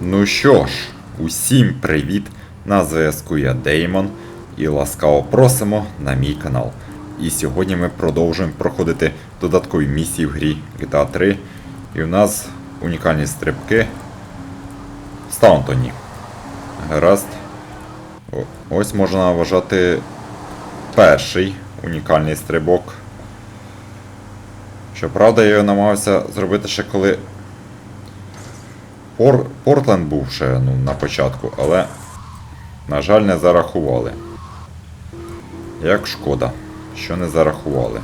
Ну що ж, усім привіт! На зв'язку я Деймон і ласкаво просимо на мій канал. І сьогодні ми продовжуємо проходити додаткові місії в грі GTA 3. І у нас унікальні стрибки в Стаунтоні. Гаразд. Ось можна вважати перший унікальний стрибок. Щоправда, я його намагався зробити ще коли Пор... Портленд був ще ну, на початку, але, на жаль, не зарахували. Як шкода, що не зарахували.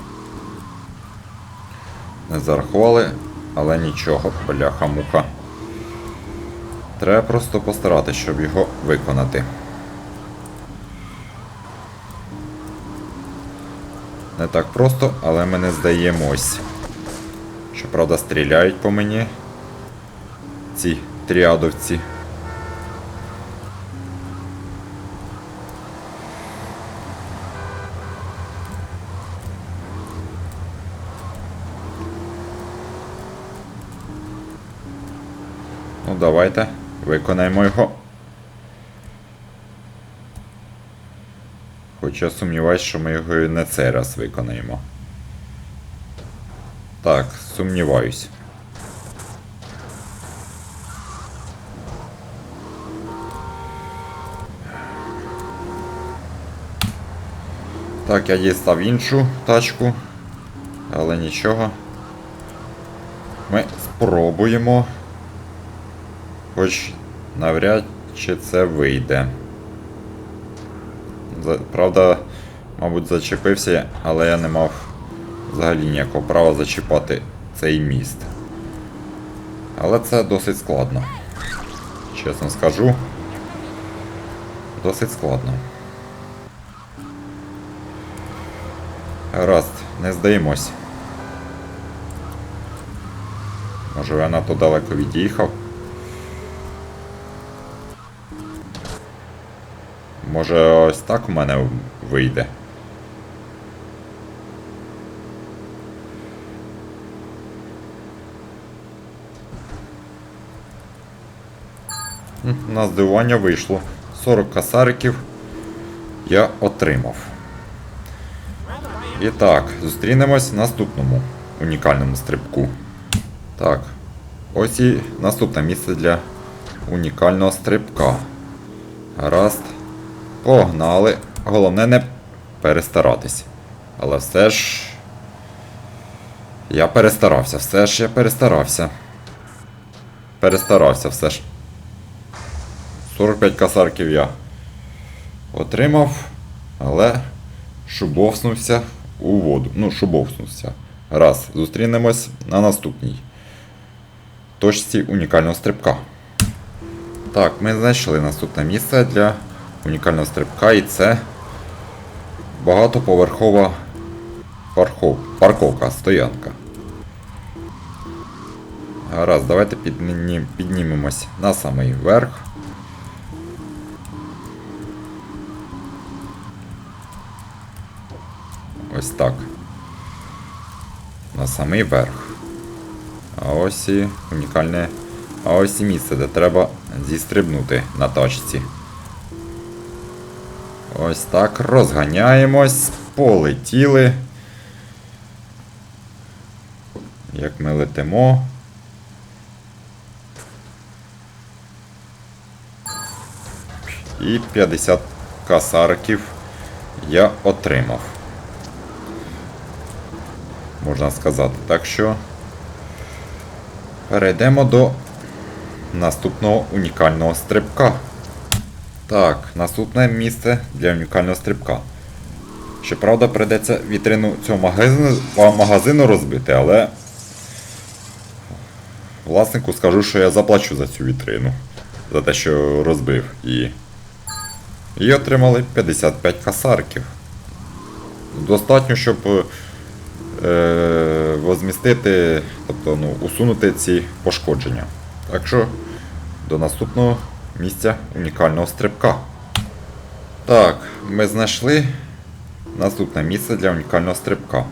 Не зарахували, але нічого, бляха-муха. Треба просто постаратися, щоб його виконати. Не так просто, але ми не здаємось. Щоправда, стріляють по мені ці тріадовці. Ну, давайте виконаємо його. Хоча сумніваюсь, що ми його і не цей раз виконаємо. Так, сумніваюсь. Так, я дістав іншу тачку, але нічого. Ми спробуємо. Хоч навряд чи це вийде. Правда, мабуть, зачепився, але я не мав взагалі ніякого права зачіпати цей міст. Але це досить складно. Чесно скажу. Досить складно. Гаразд, не здаємось. Може я надто далеко від'їхав? Може ось так у мене вийде? На здивування вийшло. 40 касариків я отримав. І так, зустрінемось в наступному унікальному стрибку. Так, ось і наступне місце для унікального стрибка. Гаразд. Погнали. Головне не перестаратись. Але все ж. Я перестарався, все ж я перестарався. Перестарався все ж. 45 касарків я отримав, але шубовснувся у воду. Ну, шубовснувся. Раз, зустрінемось на наступній точці унікального стрибка. Так, ми знайшли наступне місце для унікального стрибка, і це багатоповерхова пархов... парковка, стоянка. Гаразд, давайте підні... піднімемось на самий верх. Ось так. На самий верх. А ось і унікальне. А ось і місце, де треба зістрибнути на тачці. Ось так. Розганяємось. Полетіли. Як ми летимо. І 50 касарків я отримав. Можна сказати. Так що перейдемо до наступного унікального стрибка. Так, наступне місце для унікального стрибка. Щоправда, прийдеться вітрину цього магазину, магазину розбити, але власнику скажу, що я заплачу за цю вітрину. За те, що розбив її. І отримали 55 касарків. Достатньо, щоб возмістити, тобто ну, усунути ці пошкодження. Так що до наступного місця унікального стрибка. Так, ми знайшли наступне місце для унікального стрибка.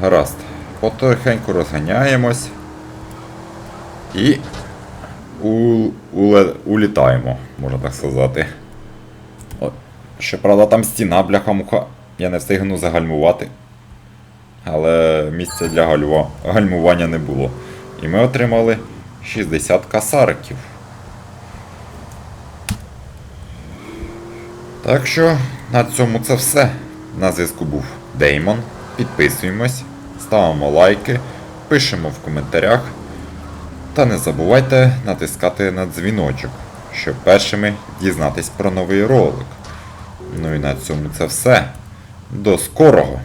Гаразд. Потихеньку розганяємось. І у, уле, улітаємо, можна так сказати. О, щоправда, там стіна, бляха-муха. Я не встигну загальмувати. Але місця для гальва... гальмування не було. І ми отримали 60 касариків. Так що на цьому це все. На зв'язку був Деймон. Підписуємось, ставимо лайки, пишемо в коментарях. Та не забувайте натискати на дзвіночок, щоб першими дізнатись про новий ролик. Ну і на цьому це все. До скорого!